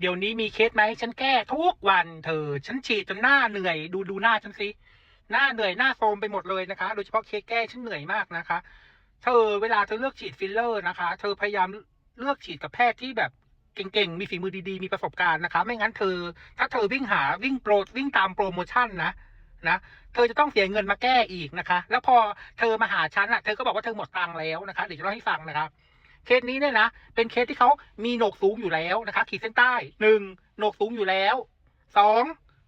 เดี๋ยวนี้มีเคสไหมฉันแก้ทุกวันเธอ ฉันฉีดจนหน้าเหนื่อย ดูดูหน้าฉันสิหน้าเหนื่อยหน้าโทรมไปหมดเลยนะคะ โดยเฉพาะเคสแก้ฉันเหนื่อยมากนะคะ เธอเวลาเธอเลือกฉีดฟิลเลอร์นะคะ เธอพยายามเลือกฉีดกับแพทย์ที่แบบเก่งๆ มีฝีมือดีๆ มีประสบการณ์นะคะ ไม่งั้นเธอ ถ้าเธอวิ่งหาวิ่งโปรดวิ่งตามโปรโมชั่นนะนะ เธอจะต้องเสียเงินมาแก้อีกนะคะ แล้วพอเธอมาหาฉันอะ เธอก็บอกว่าเธอหมดตังค์แล้วนะคะ เดี๋ยวจะเล่าให้ฟังนะครับ เคสนี้เนี่ยนะเป็นเคสที่เขามีโหนกสูงอยู่แล้วนะคะ ขีดเส้นใต้หนึ่งโหนกสูงอยู่แล้วสอง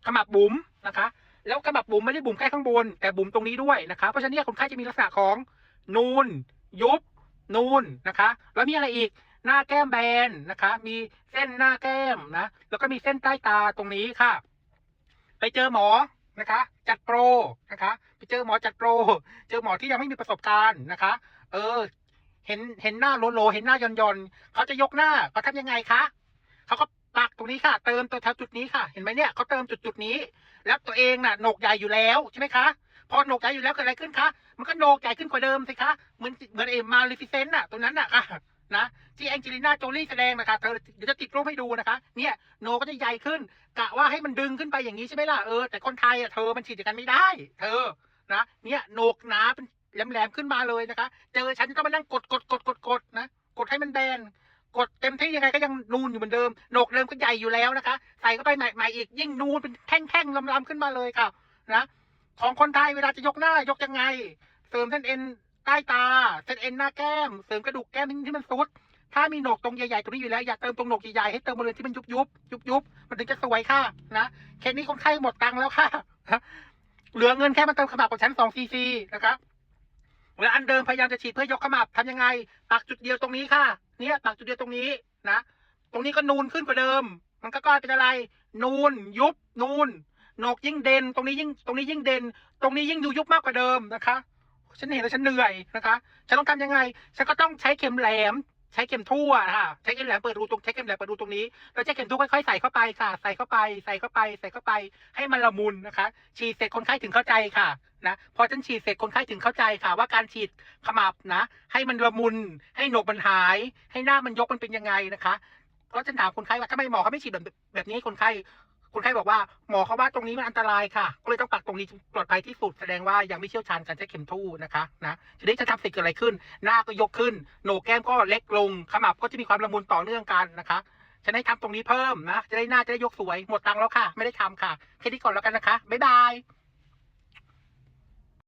ขมับบุ๋มนะคะ แล้วขมับบุ๋มไม่ได้บุ๋มแค่ข้างบน แต่บุ๋มตรงนี้ด้วยนะคะ เพราะฉะนั้นคนไข้จะมีลักษณะของนูน ยุบ นูนนะคะ แล้วมีอะไรอีกหน้าแก้มแบนนะคะ มีเส้นหน้าแก้มนะ แล้วก็มีเส้นใต้ตาตรงนี้ค่ะ ไปเจอหมอนะคะ จัดโปรนะคะ ไปเจอหมอจัดโปร เจอหมอที่ยังไม่มีประสบการณ์นะคะ เออ เห็นเห็นหน้าโลโล เห็นหน้ายอนยอนเขาจะยกหน้าเขาทำยังไงคะเขาก็ปักตรงนี้ค่ะ เติมตัวแถวจุดนี้ค่ะ เห็นไหมเนี่ยเขาเติมจุดจุดนี้ แล้วตัวเองน่ะโหนกใหญ่อยู่แล้วใช่ไหมคะพอโหนกใหญ่อยู่แล้วเกิดอะไรขึ้นคะมันก็โหนกใหญ่ขึ้นกว่าเดิมสิคะเหมือนเหมือนเอ็มมาลิฟิเซนต์น่ะตรงนั้นน่ะค่ะนะที่แองเจลิน่าโจลี่แสดงนะคะเธอเดี๋ยวจะติดรูปให้ดูนะคะ เนี่ยโหนก็จะใหญ่ขึ้นกะว่าให้มันดึงขึ้นไปอย่างนี้ใช่ไหมล่ะเออแต่คนไทยอะเธอมันฉีดอย่างนั้นไม่ได้ เธอนะเนี่ยโหนกหนาเป็น แหลมๆขึ้นมาเลยนะคะ เจอฉันก็มานั่งกดกดกดกดกดนะกดให้มันแบนกดเต็มที่ยังไงก็ยังนูนอยู่เหมือนเดิมโหนกเดิมก็ใหญ่อยู่แล้วนะคะ ใส่เข้าไปใหม่ๆอีกยิ่งนูนเป็นแท่งๆลำๆขึ้นมาเลยค่ะนะของคนไทยเวลาจะยกหน้ายกยังไง เสริมเส้นเอ็นใต้ตาเส้นเอ็นหน้าแก้ม เสริมกระดูกแก้มที่มันซุด ถ้ามีโหนกตรงใหญ่ๆตรงนี้อยู่แล้วอย่าเติมตรงโหนกใหญ่ๆให้เติมบริเวณที่มันยุบยุบยุบยุบๆมันถึงจะสวยค่ะนะเคสนี้คนไข้หมดตังค์แล้วค่ะเหลือเงินแค่มาเติมขมับของฉันสองซีซีนะครับ วลาอันเดิมพยายามจะฉีดเพื่อยกขมับทำยังไง ปักจุดเดียวตรงนี้ค่ะ เนี่ยปักจุดเดียวตรงนี้นะ ตรงนี้ก็นูนขึ้นกว่าเดิม มันก็กลายเป็นอะไร นูนยุบ นูนโหนกยิ่งเด่นตรงนี้ยิ่งตรงนี้ยิ่งเด่นตรงนี้ยิ่งดูยุบมากกว่าเดิมนะคะ ฉันเห็นแล้วฉันเหนื่อยนะคะ ฉันต้องทำยังไง ฉันก็ต้องใช้เข็มแหลม ใช้เข็มทั่วค่ะใช้เข็มแหลมเปิดรูตรงใช้เข็มแหลมเปิดรูตรงนี้แล้วใช้เข็มทั่วค่อยๆใส่เข้าไปค่ะ ใส่เข้าไป ใส่เข้าไป ใส่เข้าไป ให้มันละมุนนะคะ ฉีดเสร็จคนไข้ถึงเข้าใจค่ะนะพอฉันฉีดเสร็จคนไข้ถึงเข้าใจค่ะ ว่าการฉีดขมับนะ ให้มันละมุน ให้โหนกมันหาย ให้หน้ามันยกมันเป็นยังไงนะคะก็ฉันถามคนไข้ว่าทำไมหมอเขาไม่ฉีดแบบแบบนี้ให้คนไข้ คนไข้บอกว่าหมอเขาว่าตรงนี้มันอันตรายค่ะ ก็เลยต้องปักตรงนี้ปลอดภัยที่สุดแสดงว่ายังไม่เชี่ยวชาญการใช้เข็มทู่นะคะนะทีนี้จะทำสิ่งเกิดอะไรขึ้น หน้าก็ยกขึ้นโหนกแก้มก็เล็กลงขมับก็จะมีความละมุนต่อเนื่องกันนะคะฉันให้ทำตรงนี้เพิ่มนะจะได้หน้าจะได้ยกสวยหมดตังค์แล้วค่ะ ไม่ได้ทำค่ะแค่นี้ก่อนแล้วกันนะคะบ๊ายบาย